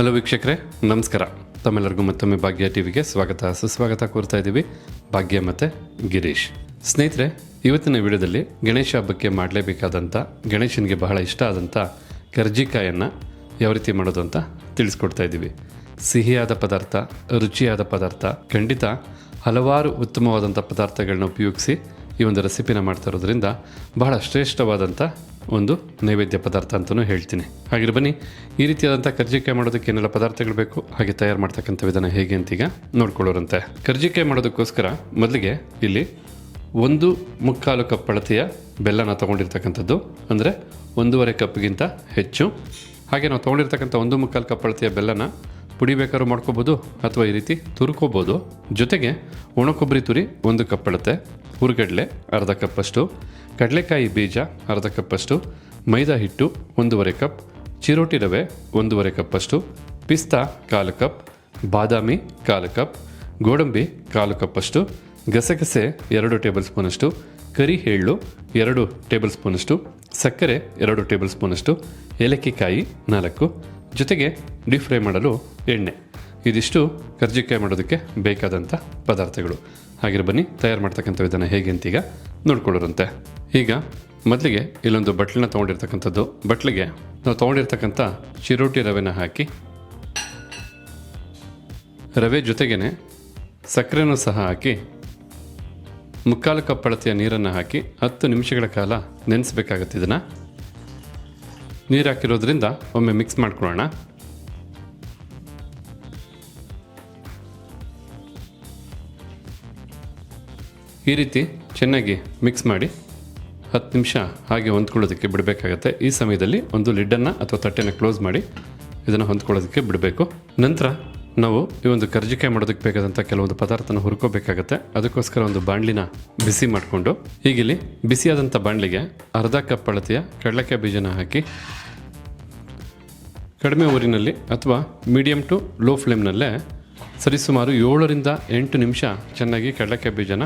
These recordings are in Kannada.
ಹಲೋ ವೀಕ್ಷಕರೇ, ನಮಸ್ಕಾರ. ತಮ್ಮೆಲ್ಲರಿಗೂ ಮತ್ತೊಮ್ಮೆ ಭಾಗ್ಯ ಟಿವಿಗೆ ಸ್ವಾಗತ. ಸುಸ್ವಾಗತ ಕೋರ್ತಾ ಇದ್ದೀವಿ. ಭಾಗ್ಯ ಮತ್ತು ಗಿರೀಶ್. ಸ್ನೇಹಿತರೆ, ಇವತ್ತಿನ ವಿಡಿಯೋದಲ್ಲಿ ಗಣೇಶ ಹಬ್ಬಕ್ಕೆ ಮಾಡಲೇಬೇಕಾದಂಥ, ಗಣೇಶನಿಗೆ ಬಹಳ ಇಷ್ಟ ಆದಂಥ ಕರ್ಜಿಕಾಯನ್ನು ಯಾವ ರೀತಿ ಮಾಡೋದು ಅಂತ ತಿಳಿಸ್ಕೊಡ್ತಾ ಇದ್ದೀವಿ. ಸಿಹಿಯಾದ ಪದಾರ್ಥ, ರುಚಿಯಾದ ಪದಾರ್ಥ, ಖಂಡಿತ ಹಲವಾರು ಉತ್ತಮವಾದಂಥ ಪದಾರ್ಥಗಳನ್ನ ಉಪಯೋಗಿಸಿ ಈ ಒಂದು ರೆಸಿಪಿನ ಮಾಡ್ತಾ ಇರೋದ್ರಿಂದ ಬಹಳ ಶ್ರೇಷ್ಠವಾದಂಥ ಒಂದು ನೈವೇದ್ಯ ಪದಾರ್ಥ ಅಂತಲೂ ಹೇಳ್ತೀನಿ. ಹಾಗೆ ಬನ್ನಿ, ಈ ರೀತಿಯಾದಂಥ ಕರ್ಜಿಕಾಯಿ ಮಾಡೋದಕ್ಕೆ ಏನೆಲ್ಲ ಪದಾರ್ಥಗಳು ಬೇಕು, ಹಾಗೆ ತಯಾರು ಮಾಡ್ತಕ್ಕಂಥ ವಿಧಾನ ಹೇಗೆ ಅಂತೀಗ ನೋಡ್ಕೊಳ್ಳೋರಂತೆ. ಕರ್ಜಿಕಾಯಿ ಮಾಡೋದಕ್ಕೋಸ್ಕರ ಮೊದಲಿಗೆ ಇಲ್ಲಿ ಒಂದು ಮುಕ್ಕಾಲು ಕಪ್ ಅಳತೆಯ ಬೆಲ್ಲನ ತೊಗೊಂಡಿರ್ತಕ್ಕಂಥದ್ದು, ಅಂದರೆ ಒಂದೂವರೆ ಕಪ್ಗಿಂತ ಹೆಚ್ಚು. ಹಾಗೆ ನಾವು ತೊಗೊಂಡಿರ್ತಕ್ಕಂಥ ಒಂದು ಮುಕ್ಕಾಲು ಕಪ್ ಅಳತೆಯ ಬೆಲ್ಲನ ಪುಡಿ ಬೇಕಾದ್ರೂ ಮಾಡ್ಕೋಬೋದು, ಅಥವಾ ಈ ರೀತಿ ತುರ್ಕೋಬೋದು. ಜೊತೆಗೆ ಒಣ ಕೊಬ್ಬರಿ ತುರಿ ಒಂದು ಕಪ್ ಅಳತೆ. ಹುರ್ಗಡ್ಲೆ, ಅರ್ಧ ಕಪ್ಪಷ್ಟು ಕಡಲೆಕಾಯಿ ಬೀಜ, ಅರ್ಧ ಕಪ್ಪಷ್ಟು ಮೈದಾ ಹಿಟ್ಟು, ಒಂದೂವರೆ ಕಪ್ ಚಿರೋಟಿ ರವೆ, ಒಂದೂವರೆ ಕಪ್ಪಷ್ಟು ಪಿಸ್ತಾ ಕಾಲು ಕಪ್ ಬಾದಾಮಿ ಕಾಲು ಕಪ್ ಗೋಡಂಬಿ ಕಾಲು ಕಪ್ಪಷ್ಟು ಗಸಗಸೆ ಎರಡು ಟೇಬಲ್ ಸ್ಪೂನಷ್ಟು ಕರಿ ಎಳ್ಳು ಎರಡು ಟೇಬಲ್ ಸ್ಪೂನಷ್ಟು ಸಕ್ಕರೆ ಎರಡು ಟೇಬಲ್ ಸ್ಪೂನಷ್ಟು ಏಲಕ್ಕಿಕಾಯಿ ನಾಲ್ಕು, ಜೊತೆಗೆ ಡೀಪ್ ಫ್ರೈ ಮಾಡಲು ಎಣ್ಣೆ. ಇದಿಷ್ಟು ಕರ್ಜಿಕಾಯಿ ಮಾಡೋದಕ್ಕೆ ಬೇಕಾದಂಥ ಪದಾರ್ಥಗಳು. ಹಾಗೆ ಬನ್ನಿ, ತಯಾರು ಮಾಡ್ತಕ್ಕಂಥ ವಿಧಾನ ಹೇಗೆ ಅಂತೀಗ ನೋಡ್ಕೊಳ್ಳೋರಂತೆ. ಈಗ ಮೊದಲಿಗೆ ಇಲ್ಲೊಂದು ಬಟ್ಲನ್ನ ತೊಗೊಂಡಿರ್ತಕ್ಕಂಥದ್ದು. ಬಟ್ಲಿಗೆ ನಾವು ತೊಗೊಂಡಿರ್ತಕ್ಕಂಥ ಚಿರೋಟಿ ರವೆನ ಹಾಕಿ, ರವೆ ಜೊತೆಗೇನೆ ಸಕ್ಕರೆನೂ ಸಹ ಹಾಕಿ, ಮುಕ್ಕಾಲು ಕಪ್ ನೀರನ್ನು ಹಾಕಿ ಹತ್ತು ನಿಮಿಷಗಳ ಕಾಲ ನೆನೆಸ್ಬೇಕಾಗತ್ತೆ ಇದನ್ನು. ನೀರು ಹಾಕಿರೋದ್ರಿಂದ ಒಮ್ಮೆ ಮಿಕ್ಸ್ ಮಾಡ್ಕೊಳ್ಳೋಣ. ಈ ರೀತಿ ಚೆನ್ನಾಗಿ ಮಿಕ್ಸ್ ಮಾಡಿ ಹತ್ತು ನಿಮಿಷ ಹಾಗೆ ಹೊಂದ್ಕೊಳ್ಳೋದಕ್ಕೆ ಬಿಡಬೇಕಾಗತ್ತೆ. ಈ ಸಮಯದಲ್ಲಿ ಒಂದು ಲಿಡ್ಡನ್ನು ಅಥವಾ ತಟ್ಟೆನ ಕ್ಲೋಸ್ ಮಾಡಿ ಇದನ್ನು ಹೊಂದ್ಕೊಳ್ಳೋದಕ್ಕೆ ಬಿಡಬೇಕು. ನಂತರ ನಾವು ಈ ಒಂದು ಕರ್ಜಿಕಾಯಿ ಮಾಡೋದಕ್ಕೆ ಬೇಕಾದಂಥ ಕೆಲವೊಂದು ಪದಾರ್ಥನ ಹುರ್ಕೋಬೇಕಾಗತ್ತೆ. ಅದಕ್ಕೋಸ್ಕರ ಒಂದು ಬಾಣಲಿನ ಬಿಸಿ ಮಾಡಿಕೊಂಡು ಈಗಿಲ್ಲಿ ಬಿಸಿಯಾದಂಥ ಬಾಣಲಿಗೆ ಅರ್ಧ ಕಪ್ ಅಳತೆಯ ಕಡಲೆಕಾಯಿ ಬೀಜನ ಹಾಕಿ, ಕಡಿಮೆ ಊರಿನಲ್ಲಿ ಅಥವಾ ಮೀಡಿಯಮ್ ಟು ಲೋ ಫ್ಲೇಮ್ನಲ್ಲೇ ಸರಿಸುಮಾರು ಏಳರಿಂದ ಎಂಟು ನಿಮಿಷ ಚೆನ್ನಾಗಿ ಕಡಲೆಕಾಯಿ ಬೀಜನ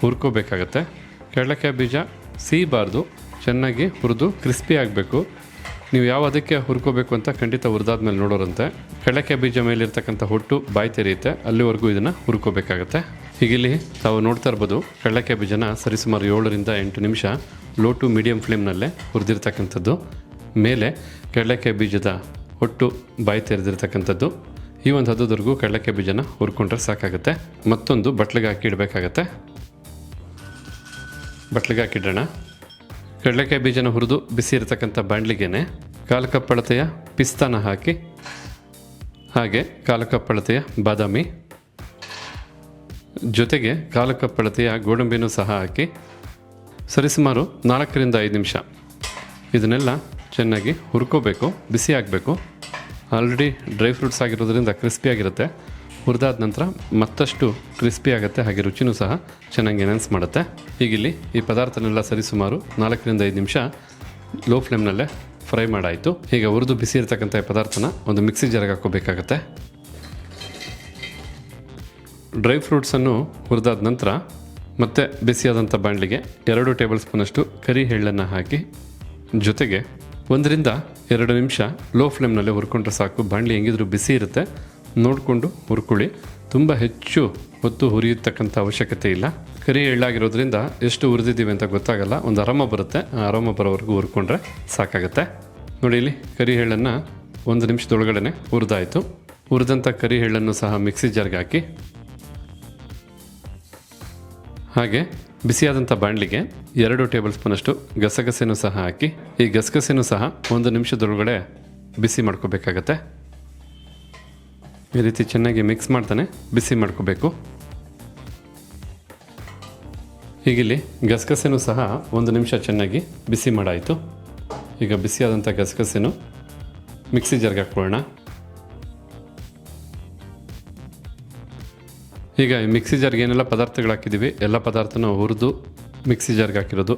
ಹುರ್ಕೋಬೇಕಾಗತ್ತೆ. ಕಡಲೆಕಾಯಿ ಬೀಜ ಸೀಬಾರ್ದು, ಚೆನ್ನಾಗಿ ಹುರಿದು ಕ್ರಿಸ್ಪಿ ಆಗಬೇಕು. ನೀವು ಯಾವ ಅದಕ್ಕೆ ಹುರ್ಕೋಬೇಕು ಅಂತ ಖಂಡಿತ ಹುರಿದಾದ್ಮೇಲೆ ನೋಡೋರಂತೆ. ಕಡಲೆಕಾಯಿ ಬೀಜ ಮೇಲಿರ್ತಕ್ಕಂಥ ಹೊಟ್ಟು ಬಾಯಿ ತೆರೆಯುತ್ತೆ. ಅಲ್ಲಿವರೆಗೂ ಇದನ್ನು ಹುರ್ಕೋಬೇಕಾಗತ್ತೆ. ಹೀಗಿಲ್ಲಿ ತಾವು ನೋಡ್ತಾ ಇರ್ಬೋದು, ಕಡಲೆಕಾಯಿ ಬೀಜನ ಸರಿಸುಮಾರು ಏಳರಿಂದ ಎಂಟು ನಿಮಿಷ ಲೋ ಟು ಮೀಡಿಯಂ ಫ್ಲೇಮ್ನಲ್ಲೇ ಹುರಿದಿರ್ತಕ್ಕಂಥದ್ದು. ಮೇಲೆ ಕಡಲೆಕಾಯಿ ಬೀಜದ ಹೊಟ್ಟು ಬಾಯಿ ತೆರೆದಿರ್ತಕ್ಕಂಥದ್ದು. ಈ ಒಂದು ಹದದವರೆಗೂ ಕಡಲೆಕಾಯಿ ಬೀಜನ ಹುರ್ಕೊಂಡ್ರೆ ಸಾಕಾಗುತ್ತೆ. ಮತ್ತೊಂದು ಬಟ್ಲಿಗೆ ಹಾಕಿ ಇಡಬೇಕಾಗತ್ತೆ. ಬಟ್ಲಿಗೆ ಹಾಕಿಡೋಣ. ಕಡಲೆಕಾಯಿ ಬೀಜನ ಹುರಿದು ಬಿಸಿ ಇರತಕ್ಕಂಥ ಕಪ್ ಅಳತೆಯ ಪಿಸ್ತಾನ ಹಾಕಿ, ಹಾಗೆ ಕಾಲು ಕಪ್ ಅಳತೆಯ ಬಾದಾಮಿ, ಜೊತೆಗೆ ಕಾಲು ಕಪ್ ಅಳತೆಯ ಗೋಡಂಬಿನೂ ಸಹ ಹಾಕಿ ಸರಿಸುಮಾರು ನಾಲ್ಕರಿಂದ ಐದು ನಿಮಿಷ. ಇದನ್ನೆಲ್ಲ ಚೆನ್ನಾಗಿ ಹುರ್ಕೋಬೇಕು, ಬಿಸಿ ಆಗಬೇಕು. ಆಲ್ರೆಡಿ ಡ್ರೈ ಫ್ರೂಟ್ಸ್ ಆಗಿರೋದ್ರಿಂದ ಕ್ರಿಸ್ಪಿ ಆಗಿರುತ್ತೆ. ಹುರಿದಾದ ನಂತರ ಮತ್ತಷ್ಟು ಕ್ರಿಸ್ಪಿ ಆಗುತ್ತೆ, ಹಾಗೆ ರುಚಿನೂ ಸಹ ಚೆನ್ನಾಗಿ ಎನನ್ಸ್ ಮಾಡುತ್ತೆ. ಹೀಗಿಲ್ಲಿ ಈ ಪದಾರ್ಥನೆಲ್ಲ ಸರಿಸುಮಾರು ನಾಲ್ಕರಿಂದ ಐದು ನಿಮಿಷ ಲೋ ಫ್ಲೇಮ್ನಲ್ಲೇ ಫ್ರೈ ಮಾಡಾಯಿತು. ಈಗ ಹುರಿದು ಬಿಸಿ ಇರತಕ್ಕಂಥ ಈ ಪದಾರ್ಥನ ಒಂದು ಮಿಕ್ಸಿ ಜಾರಿಗೆ ಹಾಕೋಬೇಕಾಗತ್ತೆ ಡ್ರೈ ಫ್ರೂಟ್ಸನ್ನು ಹುರಿದಾದ ನಂತರ ಮತ್ತೆ ಬಿಸಿಯಾದಂಥ ಬಾಣಲಿಗೆ ಎರಡು ಟೇಬಲ್ ಸ್ಪೂನಷ್ಟು ಕರಿ ಎಳ್ಳನ್ನು ಹಾಕಿ ಜೊತೆಗೆ ಒಂದರಿಂದ ಎರಡು ನಿಮಿಷ ಲೋ ಫ್ಲೇಮ್ನಲ್ಲೇ ಹುರ್ಕೊಂಡ್ರೆ ಸಾಕು. ಬಾಣಲಿ ಹೆಂಗಿದ್ರು ಬಿಸಿ ಇರುತ್ತೆ. ನೋಡಿಕೊಂಡು ಹುರ್ಕೊಳ್ಳಿ. ತುಂಬ ಹೆಚ್ಚು ಹೊತ್ತು ಹುರಿಯತಕ್ಕಂಥ ಅವಶ್ಯಕತೆ ಇಲ್ಲ. ಕರಿ ಎಳ್ಳಾಗಿರೋದ್ರಿಂದ ಎಷ್ಟು ಹುರಿದಿದ್ದೀವಿ ಅಂತ ಗೊತ್ತಾಗಲ್ಲ. ಒಂದು ಅರಮ ಬರುತ್ತೆ. ಆ ಅರಮ ಬರೋವರೆಗೂ ಹುರ್ಕೊಂಡ್ರೆ ಸಾಕಾಗುತ್ತೆ. ನೋಡಿ ಇಲ್ಲಿ ಕರಿ ಎಳ್ಳನ್ನು ಒಂದು ನಿಮಿಷದೊಳಗಡೆ ಹುರಿದಾಯಿತು. ಹುರಿದಂಥ ಕರಿ ಎಳ್ಳನ್ನು ಸಹ ಮಿಕ್ಸಿ ಜಾರ್ಗೆ ಹಾಕಿ. ಹಾಗೆ ಬಿಸಿಯಾದಂಥ ಬಾಣಲಿಗೆ ಎರಡು ಟೇಬಲ್ ಸ್ಪೂನಷ್ಟು ಗಸಗಸೆನೂ ಸಹ ಹಾಕಿ. ಈ ಗಸಗಸೆನೂ ಸಹ ಒಂದು ನಿಮಿಷದೊಳಗಡೆ ಬಿಸಿ ಮಾಡ್ಕೋಬೇಕಾಗತ್ತೆ. ಈ ರೀತಿ ಚೆನ್ನಾಗಿ ಮಿಕ್ಸ್ ಮಾಡ್ತಾನೆ, ಬಿಸಿ ಮಾಡ್ಕೋಬೇಕು. ಈಗಿಲ್ಲಿ ಗಸಗಸೆನೂ ಸಹ ಒಂದು ನಿಮಿಷ ಚೆನ್ನಾಗಿ ಬಿಸಿ ಮಾಡಾಯಿತು. ಈಗ ಬಿಸಿಯಾದಂಥ ಗಸಗಸೆನೂ ಮಿಕ್ಸಿ ಜಾರ್ಗೆ ಹಾಕ್ಕೊಳ್ಳೋಣ. ಈಗ ಈ ಮಿಕ್ಸಿ ಜಾರ್ಗೆ ಏನೆಲ್ಲ ಪದಾರ್ಥಗಳು ಹಾಕಿದ್ದೀವಿ, ಎಲ್ಲ ಪದಾರ್ಥನೂ ಹುರಿದು ಮಿಕ್ಸಿ ಜಾರ್ಗೆ ಹಾಕಿರೋದು.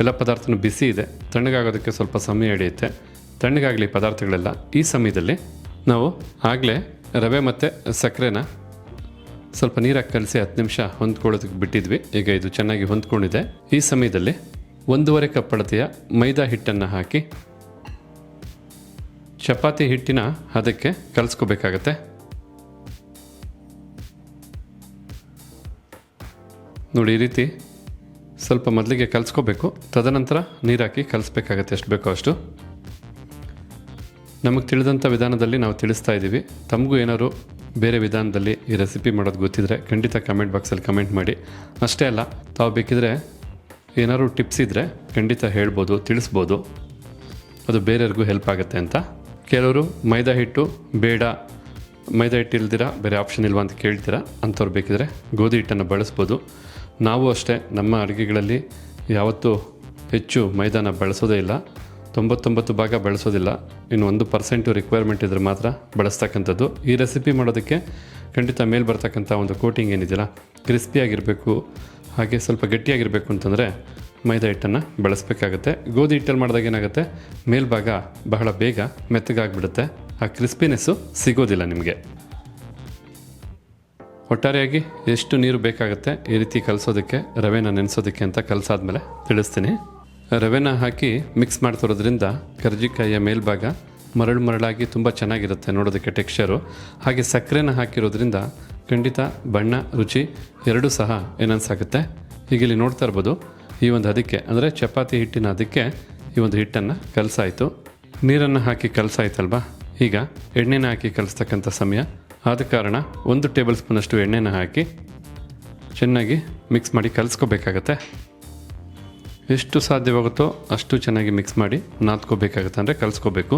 ಎಲ್ಲ ಪದಾರ್ಥನೂ ಬಿಸಿ ಇದೆ, ತಣ್ಣಗಾಗೋದಕ್ಕೆ ಸ್ವಲ್ಪ ಸಮಯ ಹಿಡಿಯುತ್ತೆ. ತಣ್ಣಗಾಗಲಿ ಪದಾರ್ಥಗಳೆಲ್ಲ ಈ ಸಮಯದಲ್ಲಿ ನಾವು ಆಗಲೇ ರವೆ ಮತ್ತು ಸಕ್ಕರೆನ ಸ್ವಲ್ಪ ನೀರಾಗಿ ಕಲಸಿ ಹತ್ತು ನಿಮಿಷ ಹೊಂದ್ಕೊಳ್ಳೋದಕ್ಕೆ ಬಿಟ್ಟಿದ್ವಿ. ಈಗ ಇದು ಚೆನ್ನಾಗಿ ಹೊಂದ್ಕೊಂಡಿದೆ. ಈ ಸಮಯದಲ್ಲಿ ಒಂದೂವರೆ ಕಪ್ ಅಳತೆಯ ಮೈದಾ ಹಿಟ್ಟನ್ನು ಹಾಕಿ ಚಪಾತಿ ಹಿಟ್ಟಿನ ಅದಕ್ಕೆ ಕಲಿಸ್ಕೋಬೇಕಾಗತ್ತೆ. ನೋಡಿ, ಈ ರೀತಿ ಸ್ವಲ್ಪ ಮೊದಲಿಗೆ ಕಲಿಸ್ಕೋಬೇಕು. ತದನಂತರ ನೀರಾಕಿ ಕಲಿಸ್ಬೇಕಾಗತ್ತೆ, ಎಷ್ಟು ಬೇಕೋ ಅಷ್ಟು. ನಮಗೆ ತಿಳಿದಂಥ ವಿಧಾನದಲ್ಲಿ ನಾವು ತಿಳಿಸ್ತಾ ಇದ್ದೀವಿ ತಮಗೂ ಏನಾದ್ರು ಬೇರೆ ವಿಧಾನದಲ್ಲಿ ಈ ರೆಸಿಪಿ ಮಾಡೋದು ಗೊತ್ತಿದ್ರೆ ಖಂಡಿತ ಕಮೆಂಟ್ ಬಾಕ್ಸಲ್ಲಿ ಕಮೆಂಟ್ ಮಾಡಿ. ಅಷ್ಟೇ ಅಲ್ಲ, ತಾವು ಬೇಕಿದ್ರೆ ಏನಾದ್ರು ಟಿಪ್ಸ್ ಇದ್ದರೆ ಖಂಡಿತ ಹೇಳ್ಬೋದು, ತಿಳಿಸ್ಬೋದು. ಅದು ಬೇರೆಯವ್ರಿಗೂ ಹೆಲ್ಪ್ ಆಗುತ್ತೆ ಅಂತ. ಕೆಲವರು ಮೈದಾ ಹಿಟ್ಟು ಬೇಡ. ಮೈದಾ ಹಿಟ್ಟು ಇಲ್ದಿರ, ಬೇರೆ ಆಪ್ಷನ್ ಇಲ್ವಾ ಅಂತ ಕೇಳ್ತೀರಾ, ಅಂಥವ್ರು ಬೇಕಿದ್ರೆ ಗೋಧಿ ಹಿಟ್ಟನ್ನು ಬಳಸ್ಬೋದು. ನಾವು ಅಷ್ಟೇ ನಮ್ಮ ಅಡುಗೆಗಳಲ್ಲಿ ಯಾವತ್ತೂ ಹೆಚ್ಚು ಮೈದಾನ ಬಳಸೋದೇ ಇಲ್ಲ. ತೊಂಬತ್ತೊಂಬತ್ತು ಭಾಗ ಬಳಸೋದಿಲ್ಲ. ಇನ್ನು ಒಂದು ಪರ್ಸೆಂಟು ರಿಕ್ವೈರ್ಮೆಂಟ್ ಇದ್ರೆ ಮಾತ್ರ ಬಳಸ್ತಕ್ಕಂಥದ್ದು. ಈ ರೆಸಿಪಿ ಮಾಡೋದಕ್ಕೆ ಖಂಡಿತ ಮೇಲೆ ಬರ್ತಕ್ಕಂಥ ಒಂದು ಕೋಟಿಂಗ್ ಏನಿದೆಯಲ್ಲ ಕ್ರಿಸ್ಪಿಯಾಗಿರಬೇಕು ಹಾಗೆ ಸ್ವಲ್ಪ ಗಟ್ಟಿಯಾಗಿರಬೇಕು ಅಂತಂದರೆ ಮೈದಾ ಹಿಟ್ಟನ್ನು ಬಳಸಬೇಕಾಗತ್ತೆ. ಗೋಧಿ ಹಿಟ್ಟಲ್ಲಿ ಮಾಡಿದಾಗ ಏನಾಗುತ್ತೆ, ಮೇಲ್ಭಾಗ ಬಹಳ ಬೇಗ ಮೆತ್ತಗಾಗ್ಬಿಡುತ್ತೆ. ಆ ಕ್ರಿಸ್ಪಿನೆಸ್ಸು ಸಿಗೋದಿಲ್ಲ ನಿಮಗೆ. ಒಟ್ಟಾರೆಯಾಗಿ ಎಷ್ಟು ನೀರು ಬೇಕಾಗುತ್ತೆ ಈ ರೀತಿ ಕಲಿಸೋದಕ್ಕೆ, ರವೆನ ನೆನೆಸೋದಕ್ಕೆ ಅಂತ ಕಲಸಾದ್ಮೇಲೆ ತಿಳಿಸ್ತೀನಿ. ರವೆನ ಹಾಕಿ ಮಿಕ್ಸ್ ಮಾಡ್ತಿರೋದ್ರಿಂದ ಕರ್ಜಿಕಾಯಿಯ ಮೇಲ್ಭಾಗ ಮರಳು ಮರಳಾಗಿ ತುಂಬ ಚೆನ್ನಾಗಿರುತ್ತೆ ನೋಡೋದಕ್ಕೆ ಟೆಕ್ಸ್ಚರು ಹಾಗೆ ಸಕ್ಕರೆನ ಹಾಕಿರೋದ್ರಿಂದ ಖಂಡಿತ ಬಣ್ಣ, ರುಚಿ ಎರಡೂ ಸಹ ಏನನ್ಸಾಗುತ್ತೆ. ಈಗ ಇಲ್ಲಿ ನೋಡ್ತಾ ಇರ್ಬೋದು, ಈ ಒಂದು ಅದಕ್ಕೆ, ಅಂದರೆ ಚಪಾತಿ ಹಿಟ್ಟಿನ ಅದಕ್ಕೆ ಈ ಒಂದು ಹಿಟ್ಟನ್ನು ಕಲಸಾಯಿತು. ನೀರನ್ನು ಹಾಕಿ ಕಲಸಾಯ್ತಲ್ವಾ? ಈಗ ಎಣ್ಣೆನ ಹಾಕಿ ಕಲಿಸ್ತಕ್ಕಂಥ ಸಮಯ. ಆದ ಕಾರಣ ಒಂದು ಟೇಬಲ್ ಸ್ಪೂನಷ್ಟು ಎಣ್ಣೆನ ಹಾಕಿ ಚೆನ್ನಾಗಿ ಮಿಕ್ಸ್ ಮಾಡಿ ಕಲಿಸ್ಕೋಬೇಕಾಗತ್ತೆ. ಎಷ್ಟು ಸಾಧ್ಯವಾಗುತ್ತೋ ಅಷ್ಟು ಚೆನ್ನಾಗಿ ಮಿಕ್ಸ್ ಮಾಡಿ ನಾದ್ಕೋಬೇಕಾಗತ್ತೆ ಅಂದರೆ ಕಲಿಸ್ಕೋಬೇಕು.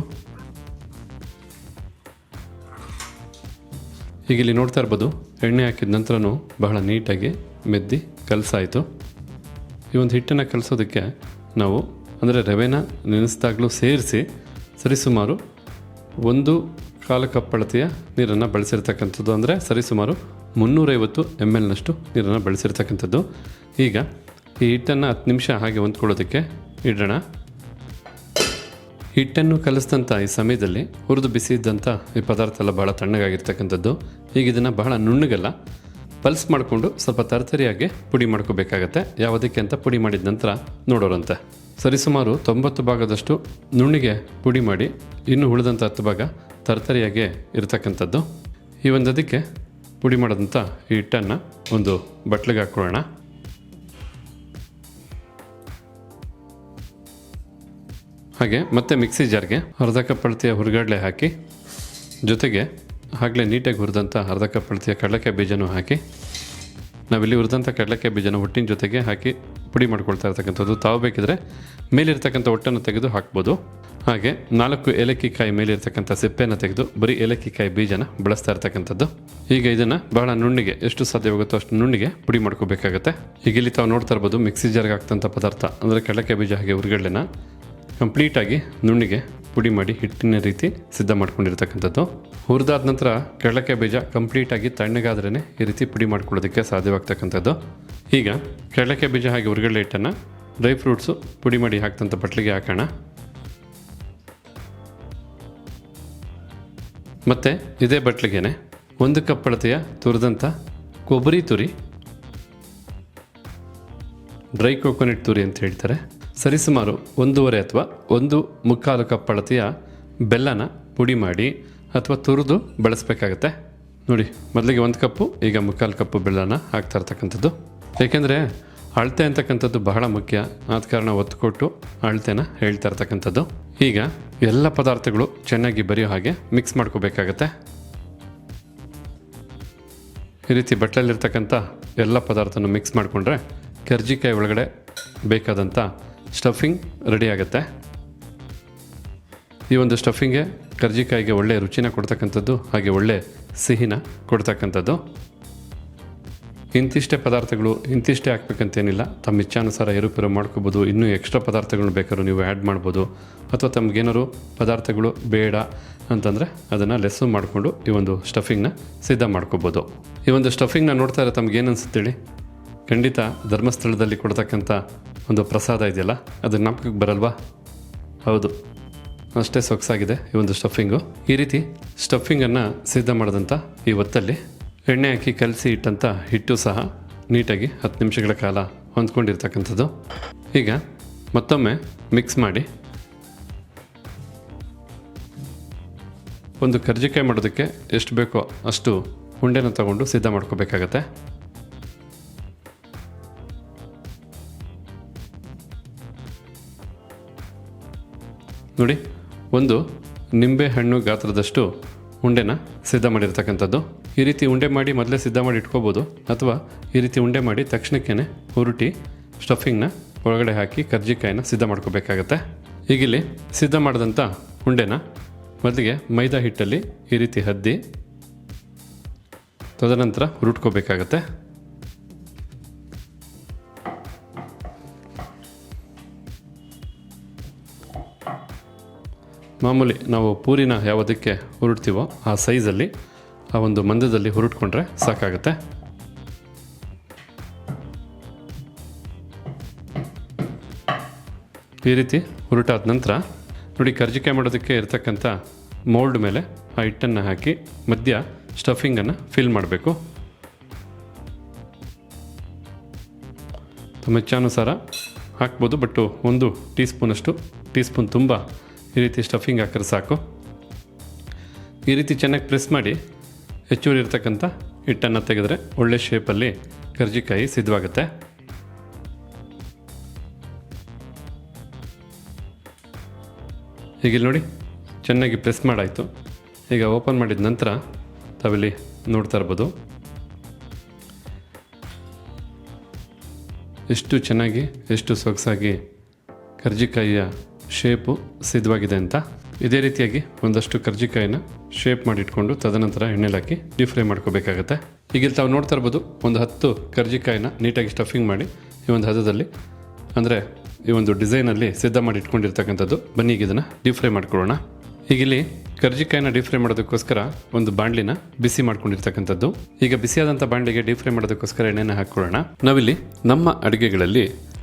ಈಗ ಇಲ್ಲಿ ನೋಡ್ತಾ ಇರ್ಬೋದು, ಎಣ್ಣೆ ಹಾಕಿದ ನಂತರನೂ ಬಹಳ ನೀಟಾಗಿ ಮೆದ್ದಿ ಕಲಸಾಯಿತು. ಈ ಒಂದು ಹಿಟ್ಟನ್ನು ಕಲಿಸೋದಕ್ಕೆ ನಾವು ಅಂದರೆ ರವೆನ ನೆನೆಸಿದಾಗಲೂ ಸೇರಿಸಿ ಸರಿಸುಮಾರು ಒಂದು ಕಾಲು ಕಪ್ ಅಳತೆಯ ನೀರನ್ನು ಬಳಸಿರ್ತಕ್ಕಂಥದ್ದು ಅಂದರೆ ಸರಿಸುಮಾರು ಮುನ್ನೂರೈವತ್ತು ಎಂ ಎಲ್ನಷ್ಟು ನೀರನ್ನು ಬಳಸಿರ್ತಕ್ಕಂಥದ್ದು. ಈಗ ಈ ಹಿಟ್ಟನ್ನು ಹತ್ತು ನಿಮಿಷ ಹಾಗೆ ಹೊಂದ್ಕೊಳ್ಳೋದಕ್ಕೆ ಇಡೋಣ. ಹಿಟ್ಟನ್ನು ಕಲಿಸಿದಂಥ ಈ ಸಮಯದಲ್ಲಿ ಹುರಿದು ಬಿಸಿ ಇದ್ದಂಥ ಈ ಪದಾರ್ಥ ಎಲ್ಲ ಬಹಳ ತಣ್ಣಗಾಗಿರ್ತಕ್ಕಂಥದ್ದು. ಈಗ ಇದನ್ನು ಬಹಳ ನುಣ್ಣಗಲ್ಲ, ಪಲ್ಸ್ ಮಾಡಿಕೊಂಡು ಸ್ವಲ್ಪ ತರ್ತರಿಯಾಗಿ ಪುಡಿ ಮಾಡ್ಕೋಬೇಕಾಗತ್ತೆ. ಯಾವುದಕ್ಕೆ ಅಂತ ಪುಡಿ ಮಾಡಿದ ನಂತರ ನೋಡೋರಂತೆ. ಸರಿಸುಮಾರು ತೊಂಬತ್ತು ಭಾಗದಷ್ಟು ನುಣ್ಣಿಗೆ ಪುಡಿ ಮಾಡಿ, ಇನ್ನು ಉಳಿದಂಥ ಹತ್ತು ಭಾಗ ತರತರಿಯಾಗಿ ಇರತಕ್ಕಂಥದ್ದು. ಈ ಒಂದು ಅದಕ್ಕೆ ಪುಡಿ ಮಾಡಿದಂಥ ಈ ಹಿಟ್ಟನ್ನು ಒಂದು ಬಟ್ಲಿಗೆ ಹಾಕ್ಕೊಳ್ಳೋಣ ಹಾಗೆ ಮತ್ತೆ ಮಿಕ್ಸಿ ಜಾರ್ಗೆ ಅರ್ಧ ಕಪ್ ಅಳತೆಯ ಹುರಿಗಡಲೆ ಹಾಕಿ, ಜೊತೆಗೆ ಆಗಲೇ ನೀಟಾಗಿ ಹುರಿದಂಥ ಅರ್ಧ ಕಪ್ ಅಳತೆಯ ಕಡಲೆಕಾಯಿ ಬೀಜನೂ ಹಾಕಿ, ನಾವಿಲ್ಲಿ ಹುರಿದಂಥ ಕಡಲೆಕಾಯಿ ಬೀಜನ ಹೊಟ್ಟಿನ ಜೊತೆಗೆ ಹಾಕಿ ಪುಡಿ ಮಾಡ್ಕೊಳ್ತಾ ಇರ್ತಕ್ಕಂಥದ್ದು. ತಾವು ಬೇಕಿದ್ರೆ ಮೇಲಿರ್ತಕ್ಕಂಥ ಹೊಟ್ಟನ್ನು ತೆಗೆದು ಹಾಕ್ಬೋದು. ಹಾಗೆ ನಾಲ್ಕು ಏಲಕ್ಕಿಕಾಯಿ ಮೇಲಿರ್ತಕ್ಕಂಥ ಸಿಪ್ಪೆಯನ್ನು ತೆಗೆದು ಬರೀ ಏಲಕ್ಕಿಕಾಯಿ ಬೀಜನ ಬಳಸ್ತಾ ಇರ್ತಕ್ಕಂಥದ್ದು. ಈಗ ಇದನ್ನು ಬಹಳ ನುಣ್ಣಿಗೆ, ಎಷ್ಟು ಸಾಧ್ಯವಾಗುತ್ತೋ ಅಷ್ಟು ನುಣ್ಣಿಗೆ ಪುಡಿ ಮಾಡ್ಕೋಬೇಕಾಗತ್ತೆ. ಈಗ ಇಲ್ಲಿ ತಾವು ನೋಡ್ತಾ ಇರ್ಬೋದು ಮಿಕ್ಸಿ ಜಾರ್ಗೆ ಹಾಕ್ತಂಥ ಪದಾರ್ಥ, ಅಂದರೆ ಕಡಲೆಕಾಯಿ ಬೀಜ ಹಾಗೆ ಹುರಿಗಡ್ಲೆನ ಕಂಪ್ಲೀಟಾಗಿ ನುಣ್ಣಿಗೆ ಪುಡಿ ಮಾಡಿ ಹಿಟ್ಟಿನ ರೀತಿ ಸಿದ್ಧ ಮಾಡ್ಕೊಂಡಿರ್ತಕ್ಕಂಥದ್ದು. ಹುರಿದಾದ ನಂತರ ಕಡಲೆಕಾಯಿ ಬೀಜ ಕಂಪ್ಲೀಟಾಗಿ ತಣ್ಣಗಾದ್ರೇ ಈ ರೀತಿ ಪುಡಿ ಮಾಡ್ಕೊಳ್ಳೋದಕ್ಕೆ ಸಾಧ್ಯವಾಗ್ತಕ್ಕಂಥದ್ದು. ಈಗ ಕಡಲೆಕಾಯಿ ಬೀಜ ಹಾಗೆ ಉರ್ಗಡೆ ಹಿಟ್ಟನ್ನು ಡ್ರೈ ಫ್ರೂಟ್ಸು ಪುಡಿ ಮಾಡಿ ಹಾಕ್ತಂಥ ಬಟ್ಲಿಗೆ ಹಾಕೋಣ. ಮತ್ತು ಇದೇ ಬಟ್ಲಿಗೆನೆ ಒಂದು ಕಪ್ ಅಳತೆಯ ತುರಿದಂಥ ಕೊಬ್ಬರಿ ತುರಿ, ಡ್ರೈ ಕೋಕೋನಟ್ ತುರಿ ಅಂತ ಹೇಳ್ತಾರೆ. ಸರಿಸುಮಾರು ಒಂದೂವರೆ ಅಥವಾ ಒಂದು ಮುಕ್ಕಾಲು ಕಪ್ ಅಳತೆಯ ಬೆಲ್ಲನ ಪುಡಿ ಮಾಡಿ ಅಥವಾ ತುರಿದು ಬಳಸಬೇಕಾಗತ್ತೆ. ನೋಡಿ, ಮೊದಲಿಗೆ ಒಂದು ಕಪ್ಪು, ಈಗ ಮುಕ್ಕಾಲು ಕಪ್ಪು ಬೆಲ್ಲನ ಹಾಕ್ತಾ ಇರ್ತಕ್ಕಂಥದ್ದು. ಏಕೆಂದರೆ ಅಳತೆ ಅಂತಕ್ಕಂಥದ್ದು ಬಹಳ ಮುಖ್ಯ. ಆದ ಕಾರಣ ಒತ್ತು ಕೊಟ್ಟು ಅಳತೆನ ಹೇಳ್ತಾ ಇರ್ತಕ್ಕಂಥದ್ದು. ಈಗ ಎಲ್ಲ ಪದಾರ್ಥಗಳು ಚೆನ್ನಾಗಿ ಬರೆಯೋ ಹಾಗೆ ಮಿಕ್ಸ್ ಮಾಡ್ಕೋಬೇಕಾಗತ್ತೆ. ಈ ರೀತಿ ಬಟ್ಲಲ್ಲಿರ್ತಕ್ಕಂಥ ಎಲ್ಲ ಪದಾರ್ಥನ ಮಿಕ್ಸ್ ಮಾಡಿಕೊಂಡ್ರೆ ಕರ್ಜಿಕಾಯಿ ಒಳಗಡೆ ಬೇಕಾದಂಥ ಸ್ಟಫಿಂಗ್ ರೆಡಿ ಆಗುತ್ತೆ. ಈ ಒಂದು ಸ್ಟಫಿಂಗೆ ಕರ್ಜಿಕಾಯಿಗೆ ಒಳ್ಳೆ ರುಚಿನ ಕೊಡ್ತಕ್ಕಂಥದ್ದು, ಹಾಗೆ ಒಳ್ಳೆ ಸಿಹಿನ ಕೊಡ್ತಕ್ಕಂಥದ್ದು. ಇಂತಿಷ್ಟೇ ಪದಾರ್ಥಗಳು ಇಂತಿಷ್ಟೇ ಹಾಕ್ಬೇಕಂತೇನಿಲ್ಲ. ತಮ್ಮ ಇಚ್ಛಾನುಸಾರ ಏರುಪೇರು ಮಾಡ್ಕೋಬೋದು. ಇನ್ನೂ ಎಕ್ಸ್ಟ್ರಾ ಪದಾರ್ಥಗಳು ಬೇಕಾದ್ರೂ ನೀವು ಆ್ಯಡ್ ಮಾಡ್ಬೋದು. ಅಥವಾ ತಮಗೇನಾದ್ರು ಪದಾರ್ಥಗಳು ಬೇಡ ಅಂತಂದರೆ ಅದನ್ನು ಲೆಸ್ಸು ಮಾಡಿಕೊಂಡು ಈ ಒಂದು ಸ್ಟಫಿಂಗ್ನ ಸಿದ್ಧ ಮಾಡ್ಕೋಬೋದು. ಈ ಒಂದು ಸ್ಟಫಿಂಗ್ನ ನೋಡ್ತಾ ಇರೋ ತಮ್ಗೇನು ಅನಿಸುತ್ತೇಳಿ ಖಂಡಿತ ಧರ್ಮಸ್ಥಳದಲ್ಲಿ ಕೊಡ್ತಕ್ಕಂಥ ಒಂದು ಪ್ರಸಾದ ಇದೆಯಲ್ಲ, ಅದು ಜ್ಞಾಪಕಕ್ಕೆ ಬರಲ್ವಾ? ಹೌದು. ಅಷ್ಟೇ ಸೊಗಸಾಗಿದೆ ಈ ಒಂದು ಸ್ಟಫಿಂಗು. ಈ ರೀತಿ ಸ್ಟಫಿಂಗನ್ನು ಸಿದ್ಧ ಮಾಡಿದಂಥ ಈ ಹೊತ್ತಲ್ಲಿ ಎಣ್ಣೆ ಹಾಕಿ ಕಲಸಿ ಇಟ್ಟಂಥ ಹಿಟ್ಟು ಸಹ ನೀಟಾಗಿ ಹತ್ತು ನಿಮಿಷಗಳ ಕಾಲ ಹೊಂದ್ಕೊಂಡಿರ್ತಕ್ಕಂಥದ್ದು. ಈಗ ಮತ್ತೊಮ್ಮೆ ಮಿಕ್ಸ್ ಮಾಡಿ ಒಂದು ಕರ್ಜಿಕಾಯಿ ಮಾಡೋದಕ್ಕೆ ಎಷ್ಟು ಬೇಕೋ ಅಷ್ಟು ಉಂಡೆನ ತಗೊಂಡು ಸಿದ್ಧ ಮಾಡ್ಕೋಬೇಕಾಗತ್ತೆ. ನೋಡಿ, ಒಂದು ನಿಂಬೆ ಹಣ್ಣು ಗಾತ್ರದಷ್ಟು ಉಂಡೆನ ಸಿದ್ಧ ಮಾಡಿರ್ತಕ್ಕಂಥದ್ದು. ಈ ರೀತಿ ಉಂಡೆ ಮಾಡಿ ಮೊದಲೇ ಸಿದ್ಧ ಮಾಡಿ ಇಟ್ಕೋಬೋದು. ಅಥವಾ ಈ ರೀತಿ ಉಂಡೆ ಮಾಡಿ ತಕ್ಷಣಕ್ಕೇ ಹುರುಟಿ ಸ್ಟಫಿಂಗ್ನ ಒಳಗಡೆ ಹಾಕಿ ಕರ್ಜಿಕಾಯಿನ ಸಿದ್ಧ ಮಾಡ್ಕೋಬೇಕಾಗತ್ತೆ. ಈಗಿಲ್ಲಿ ಸಿದ್ಧ ಮಾಡಿದಂಥ ಉಂಡೆನ ಮೊದಲಿಗೆ ಮೈದಾ ಹಿಟ್ಟಲ್ಲಿ ಈ ರೀತಿ ಹದ್ದಿ, ತದನಂತರ ಹುರುಟ್ಕೋಬೇಕಾಗತ್ತೆ. ಮಾಮೂಲಿ ನಾವು ಪೂರಿನ ಯಾವುದಕ್ಕೆ ಹುರುಡ್ತೀವೋ ಆ ಸೈಜಲ್ಲಿ ಆ ಒಂದು ಮಂದದಲ್ಲಿ ಹುರುಟ್ಕೊಂಡ್ರೆ ಸಾಕಾಗುತ್ತೆ. ಈ ರೀತಿ ಹುರುಟಾದ ನಂತರ ನೋಡಿ ಕರ್ಜಿಕಾಯಿ ಮಾಡೋದಕ್ಕೆ ಇರ್ತಕ್ಕಂಥ ಮೋಲ್ಡ್ ಮೇಲೆ ಆ ಹಿಟ್ಟನ್ನು ಹಾಕಿ ಮಧ್ಯ ಸ್ಟಫಿಂಗನ್ನು ಫಿಲ್ ಮಾಡಬೇಕು. ತುಂಬ ಇಚ್ಛಾನುಸಾರ ಹಾಕ್ಬೋದು, ಬಟ್ಟು ಒಂದು ಟೀ ಸ್ಪೂನಷ್ಟು ಟೀ ಸ್ಪೂನ್ ತುಂಬ ಈ ರೀತಿ ಸ್ಟಫಿಂಗ್ ಹಾಕಿದ್ರೆ ಸಾಕು. ಈ ರೀತಿ ಚೆನ್ನಾಗಿ ಪ್ರೆಸ್ ಮಾಡಿ ಹೆಚ್ಚುವರಿ ಇರ್ತಕ್ಕಂಥ ಹಿಟ್ಟನ್ನು ತೆಗೆದರೆ ಒಳ್ಳೆ ಶೇಪಲ್ಲಿ ಕರ್ಜಿಕಾಯಿ ಸಿದ್ಧವಾಗುತ್ತೆ. ಈಗಿಲ್ಲಿ ನೋಡಿ, ಚೆನ್ನಾಗಿ ಪ್ರೆಸ್ ಮಾಡಾಯಿತು. ಈಗ ಓಪನ್ ಮಾಡಿದ ನಂತರ ತಾವಿಲ್ಲಿ ನೋಡ್ತಾ ಇರ್ಬೋದು. ಎಷ್ಟು ಚೆನ್ನಾಗಿ, ಎಷ್ಟು ಸೊಗಸಾಗಿ ಕರ್ಜಿಕಾಯಿಯ ಶೇಪು ಸಿದ್ಧವಾಗಿದೆ ಅಂತ. ಇದೇ ರೀತಿಯಾಗಿ ಒಂದಷ್ಟು ಕರ್ಜಿಕಾಯಿನ ಶೇಪ್ ಮಾಡಿಟ್ಕೊಂಡು ತದನಂತರ ಎಣ್ಣೆಲಿ ಹಾಕಿ ಡೀಪ್ ಫ್ರೈ ಮಾಡ್ಕೋಬೇಕಾಗತ್ತೆ. ಈಗ ಇಲ್ಲಿ ತಾವು ನೋಡ್ತಾ ಇರ್ಬೋದು, ಒಂದು ಹತ್ತು ಕರ್ಜಿಕಾಯಿನ ನೀಟಾಗಿ ಸ್ಟಫಿಂಗ್ ಮಾಡಿ ಈ ಒಂದು ಹದದಲ್ಲಿ, ಅಂದರೆ ಈ ಒಂದು ಡಿಸೈನಲ್ಲಿ ಸಿದ್ಧ ಮಾಡಿ ಇಟ್ಕೊಂಡಿರ್ತಕ್ಕಂಥದ್ದು ಬನ್ನಿ ಈಗ ಇದನ್ನು ಡೀಪ್ ಫ್ರೈ ಮಾಡ್ಕೊಳ್ಳೋಣ. ಈಗಿಲ್ಲಿ ಕರ್ಜಿಕಾಯಿನ ಡೀಪ್ ಫ್ರೈ ಮಾಡೋದಕ್ಕೋಸ್ಕರ ಒಂದು ಬಾಂಡ್ಲಿನ ಬಿಸಿ ಮಾಡ್ಕೊಂಡಿರ್ತಕ್ಕಂಥದ್ದು. ಈಗ ಬಿಸಿಯಾದಂಥ ಬಾಂಡ್ಲಿಗೆ ಡೀಪ್ ಫ್ರೈ ಮಾಡೋದಕ್ಕೋಸ್ಕರ ಎಣ್ಣೆನ ಹಾಕ್ಕೊಳ್ಳೋಣ. ನಾವಿಲ್ಲಿ ನಮ್ಮ ಅಡುಗೆಗಳಲ್ಲಿ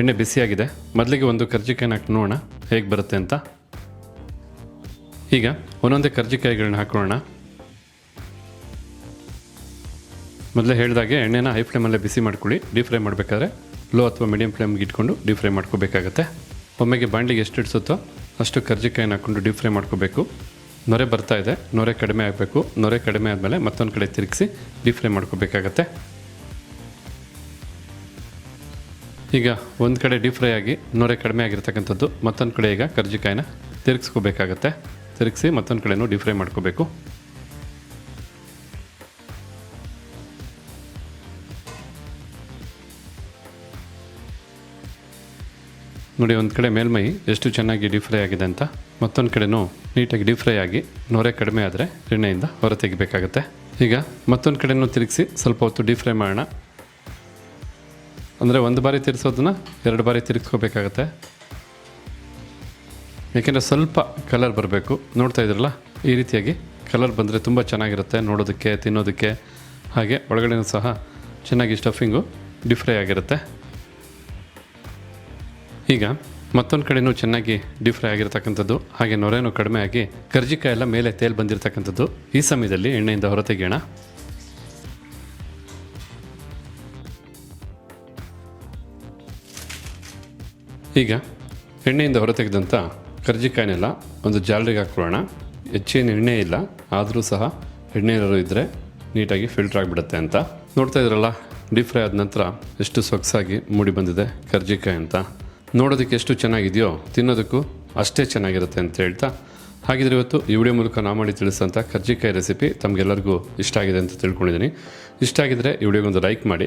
ಎಣ್ಣೆ ಬಿಸಿಯಾಗಿದೆ. ಮೊದಲಿಗೆ ಒಂದು ಕರ್ಜಿಕಾಯಿನ ಹಾಕಿ ನೋಡೋಣ, ಹೇಗೆ ಬರುತ್ತೆ ಅಂತ. ಈಗ ಒಂದೊಂದೇ ಕರ್ಜಿಕಾಯಿಗಳನ್ನ ಹಾಕೋಣ. ಮೊದಲೇ ಹೇಳಿದಾಗೆ ಎಣ್ಣೆನ ಹೈ ಫ್ಲೇಮಲ್ಲೇ ಬಿಸಿ ಮಾಡ್ಕೊಳ್ಳಿ ಡೀಪ್ ಫ್ರೈ ಮಾಡಬೇಕಾದ್ರೆ ಲೋ ಅಥವಾ ಮೀಡಿಯಂ ಫ್ಲೇಮ್ಗೆ ಇಟ್ಕೊಂಡು ಡೀಪ್ ಫ್ರೈ ಮಾಡ್ಕೋಬೇಕಾಗತ್ತೆ. ಒಮ್ಮೆಗೆ ಬಾಂಡ್ಲಿಗೆ ಎಷ್ಟು ಇಡ್ಸುತ್ತೋ ಅಷ್ಟು ಕರ್ಜಿಕಾಯಿನ ಹಾಕ್ಕೊಂಡು ಡೀಪ್ ಫ್ರೈ ಮಾಡ್ಕೋಬೇಕು. ನೊರೆ ಬರ್ತಾ ಇದೆ, ನೊರೆ ಕಡಿಮೆ ಆಗಬೇಕು. ನೊರೆ ಕಡಿಮೆ ಆದಮೇಲೆ ಮತ್ತೊಂದು ಕಡೆ ತಿರುಗಿಸಿ ಡೀಪ್ ಫ್ರೈ ಮಾಡ್ಕೋಬೇಕಾಗತ್ತೆ. ಈಗ ಒಂದು ಕಡೆ ಡೀಪ್ ಫ್ರೈ ಆಗಿ ನೊರೆ ಕಡಿಮೆ ಆಗಿರ್ತಕ್ಕಂಥದ್ದು, ಮತ್ತೊಂದು ಕಡೆ ಈಗ ಕರ್ಜಿಕಾಯಿನ ತಿರುಗಿಸ್ಕೋಬೇಕಾಗತ್ತೆ. ತಿರುಗಿಸಿ ಮತ್ತೊಂದು ಕಡೆನೂ ಡೀಪ್ ಫ್ರೈ ಮಾಡ್ಕೋಬೇಕು. ನೋಡಿ, ಒಂದು ಕಡೆ ಮೇಲ್ಮೈ ಎಷ್ಟು ಚೆನ್ನಾಗಿ ಡೀಪ್ ಫ್ರೈ ಆಗಿದೆ ಅಂತ. ಮತ್ತೊಂದು ಕಡೆನೂ ನೀಟಾಗಿ ಡೀಪ್ ಫ್ರೈ ಆಗಿ ನೊರೆ ಕಡಿಮೆ ಆದರೆ ಎಣ್ಣೆಯಿಂದ ಹೊರ ತೆಗಿಬೇಕಾಗತ್ತೆ ಈಗ ಮತ್ತೊಂದು ಕಡೆನೂ ತಿರುಗಿಸಿ ಸ್ವಲ್ಪ ಹೊತ್ತು ಡೀಪ್ ಫ್ರೈ ಮಾಡೋಣ. ಅಂದರೆ ಒಂದು ಬಾರಿ ತಿರ್ಸೋದನ್ನ ಎರಡು ಬಾರಿ ತಿರುಗಿಸ್ಕೋಬೇಕಾಗತ್ತೆ ಏಕೆಂದರೆ ಸ್ವಲ್ಪ ಕಲರ್ ಬರಬೇಕು. ನೋಡ್ತಾ ಇದ್ರಲ್ಲ, ಈ ರೀತಿಯಾಗಿ ಕಲರ್ ಬಂದರೆ ತುಂಬ ಚೆನ್ನಾಗಿರುತ್ತೆ ನೋಡೋದಕ್ಕೆ, ತಿನ್ನೋದಕ್ಕೆ. ಹಾಗೆ ಒಳಗಡೆನೂ ಸಹ ಚೆನ್ನಾಗಿ ಸ್ಟಫಿಂಗು ಡಿಫ್ರೈ ಫ್ರೈ ಆಗಿರುತ್ತೆ. ಈಗ ಮತ್ತೊಂದು ಕಡೆನೂ ಚೆನ್ನಾಗಿ ಡಿಫ್ರೈ ಫ್ರೈ ಆಗಿರ್ತಕ್ಕಂಥದ್ದು, ಹಾಗೆ ನೊರೆನೂ ಕಡಿಮೆ ಆಗಿ ಕರ್ಜಿಕಾಯಿ ಎಲ್ಲ ಮೇಲೆ ತೇಲ್ ಬಂದಿರತಕ್ಕಂಥದ್ದು ಈ ಸಮಯದಲ್ಲಿ ಎಣ್ಣೆಯಿಂದ ಹೊರತೆಗೆಯೋಣ. ಈಗ ಎಣ್ಣೆಯಿಂದ ಹೊರತೆಗೆದಂಥ ಕರ್ಜಿಕಾಯಿನೆಲ್ಲ ಒಂದು ಜಾಲರಿಗೆ ಹಾಕ್ಕೊಳ್ಳೋಣ ಹೆಚ್ಚೇನು ಎಣ್ಣೆ ಇಲ್ಲ, ಆದರೂ ಸಹ ಎಣ್ಣೆ ಇರೋರು ಇದ್ದರೆ ನೀಟಾಗಿ ಫಿಲ್ಟರ್ ಆಗಿಬಿಡುತ್ತೆ ಅಂತ. ನೋಡ್ತಾ ಇದ್ರಲ್ಲ ಡೀಪ್ ಫ್ರೈ ಆದ ನಂತರ ಎಷ್ಟು ಸೊಗಸಾಗಿ ಮೂಡಿ ಬಂದಿದೆ ಕರ್ಜಿಕಾಯಿ ಅಂತ. ನೋಡೋದಕ್ಕೆ ಎಷ್ಟು ಚೆನ್ನಾಗಿದೆಯೋ, ತಿನ್ನೋದಕ್ಕೂ ಅಷ್ಟೇ ಚೆನ್ನಾಗಿರುತ್ತೆ ಅಂತ ಹೇಳ್ತಾ. ಹಾಗಿದ್ರೆ ಇವತ್ತು ಈ ವಿಡಿಯೋ ಮೂಲಕ ನಾ ಮಾಡಿ ತಿಳಿಸೋಂಥ ಕರ್ಜಿಕಾಯಿ ರೆಸಿಪಿ ತಮಗೆಲ್ಲರಿಗೂ ಇಷ್ಟ ಆಗಿದೆ ಅಂತ ತಿಳ್ಕೊಂಡಿದ್ದೀನಿ. ಇಷ್ಟ ಆಗಿದ್ರೆ ಈ ವಿಡಿಯೋಗೊಂದು ಲೈಕ್ ಮಾಡಿ